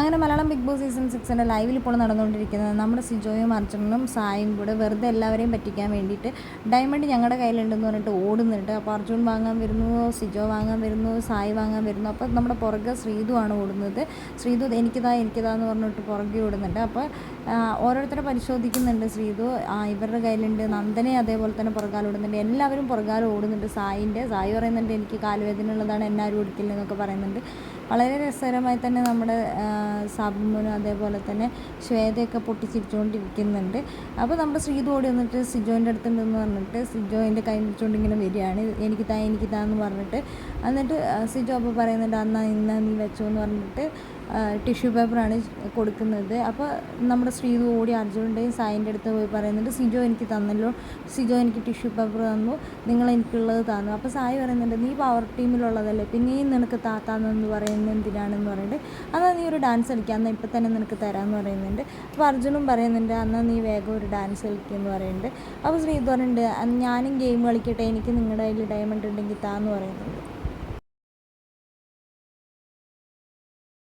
അങ്ങനെ Malayalam Bigg Boss season സിക്സിന്റെ ലൈവിൽ ഇപ്പോൾ നടന്നുകൊണ്ടിരിക്കുന്നത് നമ്മുടെ സിജോയും അർജുനനും സായും കൂടെ വെറുതെ എല്ലാവരെയും പറ്റിക്കാൻ വേണ്ടിയിട്ട് ഡയമണ്ട് ഞങ്ങളുടെ കയ്യിലുണ്ടെന്ന് പറഞ്ഞിട്ട് ഓടുന്നുണ്ട്. അപ്പോൾ അർജുൻ വാങ്ങാൻ വരുന്നു സിജോ വാങ്ങാൻ വരുന്നു സായി വാങ്ങാൻ വരുന്നു. അപ്പോൾ നമ്മുടെ പുറകെ ആണ് ഓടുന്നത്. ശ്രീതു എനിക്കിതാ എനിക്കിതാ എന്ന് പറഞ്ഞിട്ട് പുറകെ ഓടുന്നുണ്ട്. അപ്പോൾ ഓരോരുത്തരെ പരിശോധിക്കുന്നുണ്ട് ശ്രീതു. ഇവരുടെ കയ്യിലുണ്ട്. നന്ദനെ അതേപോലെ തന്നെ പുറകാൽ ഓടുന്നുണ്ട്. എല്ലാവരും പുറകാൽ ഓടുന്നുണ്ട് സായിന്റെ. സായി പറയുന്നുണ്ട് എനിക്ക് കാലുവേദന ഉള്ളതാണ് എന്നാരും ഓടിക്കില്ല എന്നൊക്കെ പറയുന്നുണ്ട്. വളരെ രസകരമായി തന്നെ നമ്മുടെ സാബുമോനും അതേപോലെ തന്നെ ശ്വേതയൊക്കെ പൊട്ടിച്ചിരിച്ചുകൊണ്ടിരിക്കുന്നുണ്ട്. അപ്പോൾ നമ്മുടെ ശ്രീതു ഓടി വന്നിട്ട് സിജോന്റെ അടുത്തുണ്ടെന്ന് പറഞ്ഞിട്ട് സിജോ എന്റെ കൈ പിടിച്ചുകൊണ്ട് ഇങ്ങനെ വരികയാണ്. എനിക്ക് താ എനിക്ക് താ എന്ന് പറഞ്ഞിട്ട്. എന്നിട്ട് സിജോ അപ്പോൾ പറയുന്നുണ്ട് അന്നാ ഇന്ന നീ വെച്ചോ എന്ന് പറഞ്ഞിട്ട് ടിഷ്യൂ പേപ്പറാണ് കൊടുക്കുന്നത്. അപ്പോൾ നമ്മുടെ ശ്രീതു ഓടി അർജുനുടെയും സായിന്റെ അടുത്ത് പോയി പറയുന്നുണ്ട് സിജോ എനിക്ക് തന്നല്ലോ സിജോ എനിക്ക് ടിഷ്യൂ പേപ്പർ തന്നു നിങ്ങൾ എനിക്കുള്ളത് തന്നു. അപ്പോൾ സായി പറയുന്നുണ്ട് നീ പവർ ടീമിലുള്ളതല്ലേ പിന്നെയും നിനക്ക് താത്താന്നെന്ന് പറയുന്നത് എന്തിനാണെന്ന് പറയുന്നുണ്ട് അന്നാ നീ ഒരു ഡാൻസ് കളിക്കുക എന്നാൽ ഇപ്പം തന്നെ നിനക്ക് തരാമെന്ന് പറയുന്നുണ്ട്. അപ്പോൾ അർജുനും പറയുന്നുണ്ട് അന്നാ നീ വേഗം ഒരു ഡാൻസ് കളിക്കുമെന്ന് പറയുന്നുണ്ട്. അപ്പോൾ ശ്രീതു പറയുന്നുണ്ട് ഞാനും ഗെയിം കളിക്കട്ടെ എനിക്ക് നിങ്ങളുടെ കയ്യിൽ ഡയമണ്ട് ഉണ്ടെങ്കിൽ താന്ന് പറയുന്നുണ്ട്.